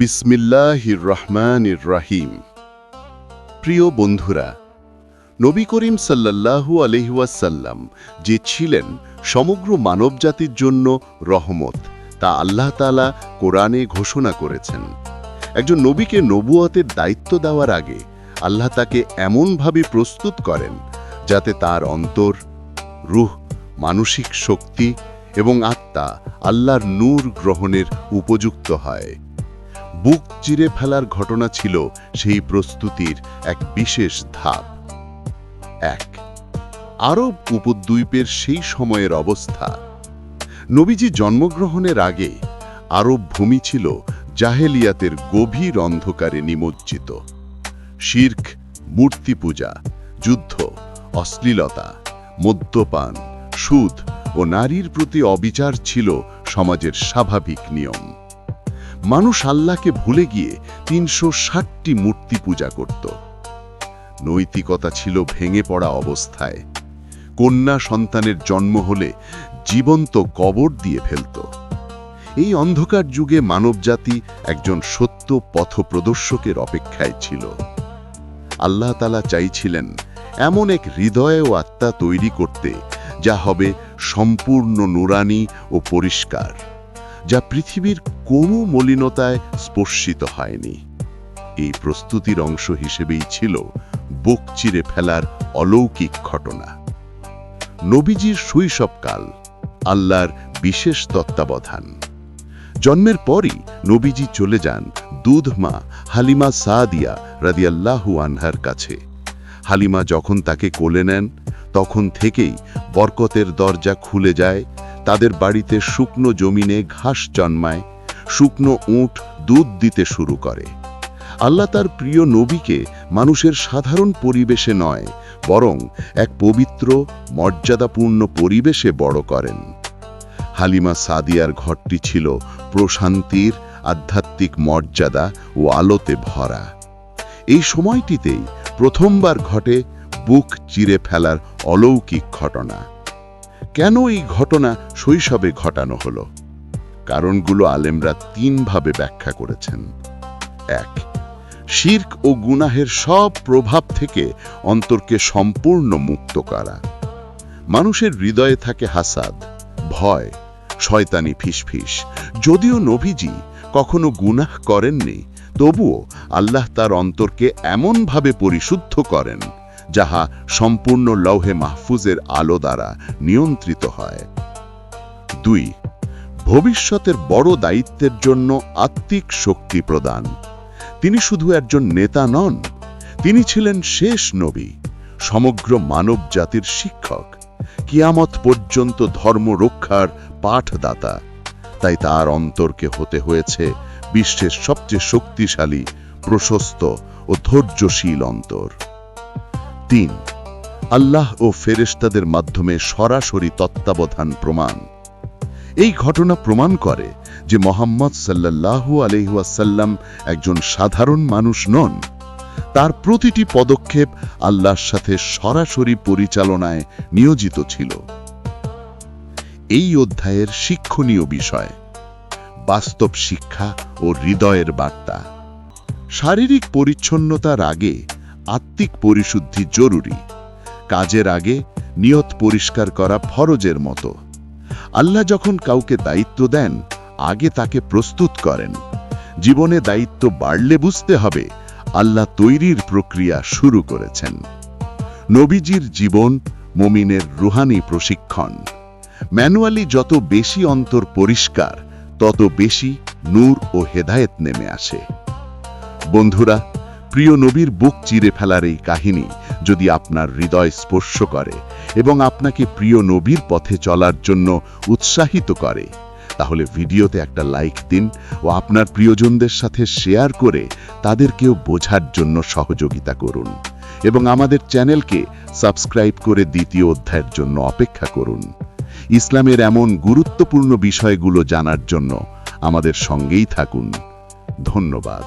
বিসমিল্লাহির রহমানির রাহিম। প্রিয় বন্ধুরা, নবী করিম সাল্লাল্লাহু আলহিউসাল্লাম যে ছিলেন সমগ্র মানবজাতির জন্য রহমত, তা আল্লাহ তালা কোরআনে ঘোষণা করেছেন। একজন নবীকে নবুয়তের দায়িত্ব দেওয়ার আগে আল্লাহ তাকে এমনভাবে প্রস্তুত করেন যাতে তার অন্তর, রুহ, মানসিক শক্তি এবং আত্মা আল্লাহর নূর গ্রহণের উপযুক্ত হয়। বুক চিরে ফেলার ঘটনা ছিল সেই প্রস্তুতির এক বিশেষ ধাপ। এক, আরব উপদ্বীপের সেই সময়ের অবস্থা। নবীজি জন্মগ্রহণের আগে আরব ভূমি ছিল জাহেলিয়াতের গভীর অন্ধকারে নিমজ্জিত। শির্ক মূর্তি পূজা যুদ্ধ, অশ্লীলতা, মদ্যপান, সুদ ও নারীর প্রতি অবিচার ছিল সমাজের স্বাভাবিক নিয়ম। মানুষ আল্লাহকে ভুলে গিয়ে তিনশো ষাটটি মূর্তি পূজা করত। নৈতিকতা ছিল ভেঙে পড়া অবস্থায়। কন্যা সন্তানের জন্ম হলে জীবন্ত কবর দিয়ে ফেলত। এই অন্ধকার যুগে মানবজাতি একজন সত্য পথপ্রদর্শকের অপেক্ষায় ছিল। আল্লাহ তালা চাইছিলেন এমন এক হৃদয় ও আত্মা তৈরি করতে, যা হবে সম্পূর্ণ নুরানি ও পরিষ্কার। যা পৃথিবীর কোনো মলিনতায় স্পর্শিত হয়নি। এই প্রস্তুতির অংশ হিসেবেই ছিল বুক চিরে ফেলার অলৌকিক ঘটনা। নবীজির শৈশবকাল, আল্লাহর বিশেষ তত্ত্বাবধান। জন্মের পরই নবীজি চলে যান দুধমা হালিমা সাদিয়া রাদিয়াল্লাহু আনহার কাছে। হালিমা যখন তাকে কোলে নেন, তখন থেকেই বরকতের দরজা খুলে যায় তাদের বাড়িতে শুকনো জমিনে ঘাস জন্মায়, শুকনো উঁট দুধ দিতে শুরু করে। আল্লাহ তার প্রিয় নবীকে মানুষের সাধারণ পরিবেশে নয়, বরং এক পবিত্র, মর্যাদাপূর্ণ পরিবেশে বড় করেন। হালিমা সাদিয়ার ঘরটি ছিল প্রশান্তির, আধ্যাত্মিক মর্যাদা ও আলোতে ভরা। এই সময়টিতেই প্রথমবার ঘটে বুক চিরে ফেলার অলৌকিক ঘটনা। কেন এই ঘটনা শৈশবে ঘটানো হলো? কারণগুলো আলেমরা তিনভাবে ব্যাখ্যা করেছেন। এক, শির্ক ও গুনাহের সব প্রভাব থেকে অন্তরকে সম্পূর্ণ মুক্ত করা। মানুষের হৃদয়ে থাকে হাসাদ, ভয়, শয়তানি ফিসফিস। যদিও নভিজি কখনো গুনাহ করেননি, তবুও আল্লাহ তার অন্তরকে এমনভাবে পরিশুদ্ধ করেন যাহা সম্পূর্ণ লৌহে মাহফুজের আলো দ্বারা নিয়ন্ত্রিত হয়। দুই, ভবিষ্যতের বড় দায়িত্বের জন্য আত্মিক শক্তি প্রদান। তিনি শুধু একজন নেতা নন, তিনি ছিলেন শেষ নবী, সমগ্র মানব জাতির শিক্ষক। কিয়ামত পর্যন্ত ধর্ম রক্ষার পাঠদাতা। তাই তার অন্তরকে হতে হয়েছে বিশ্বের সবচেয়ে শক্তিশালী, প্রশস্ত ও ধৈর্যশীল অন্তর। তিন আল্লাহ ও ফেরেশতাদের মাধ্যমে সরাসরি তত্ত্বাবধান প্রমাণ। এই ঘটনা প্রমাণ করে যে মোহাম্মদ সাল্লাল্লাহু আলহাসাল্লাম একজন সাধারণ মানুষ নন। তার প্রতিটি পদক্ষেপ আল্লাহর সাথে সরাসরি পরিচালনায় নিয়োজিত ছিল। এই অধ্যায়ের শিক্ষণীয় বিষয়, বাস্তব শিক্ষা ও হৃদয়ের বার্তা। শারীরিক পরিচ্ছন্নতার আগে আত্মিক পরিশুদ্ধি জরুরি। কাজের আগে নিয়ত পরিষ্কার করা ফরজের মতো। আল্লাহ যখন কাউকে দায়িত্ব দেন, আগে তাকে প্রস্তুত করেন। জীবনে দায়িত্ব বাড়লে বুঝতে হবে, আল্লাহ তৈরির প্রক্রিয়া শুরু করেছেন। নবীজির জীবন মমিনের রুহানি প্রশিক্ষণ। ম্যানুয়ালি যত বেশি অন্তর পরিষ্কার, তত বেশি নূর ও হেদায়েত নেমে আসে। বন্ধুরা প্রিয় নবীর বুক চিরে ফেলার এই কাহিনী যদি আপনার হৃদয় স্পর্শ করে এবং আপনাকে প্রিয় নবীর পথে চলার জন্য উৎসাহিত করে, তাহলে ভিডিওতে একটা লাইক দিন ও আপনার প্রিয়জনদের সাথে শেয়ার করে তাদেরকেও বোঝার জন্য সহযোগিতা করুন এবং আমাদের চ্যানেলকে সাবস্ক্রাইব করে দ্বিতীয় অধ্যায়ের জন্য অপেক্ষা করুন। ইসলামের এমন গুরুত্বপূর্ণ বিষয়গুলো জানার জন্য আমাদের সঙ্গেই থাকুন। ধন্যবাদ।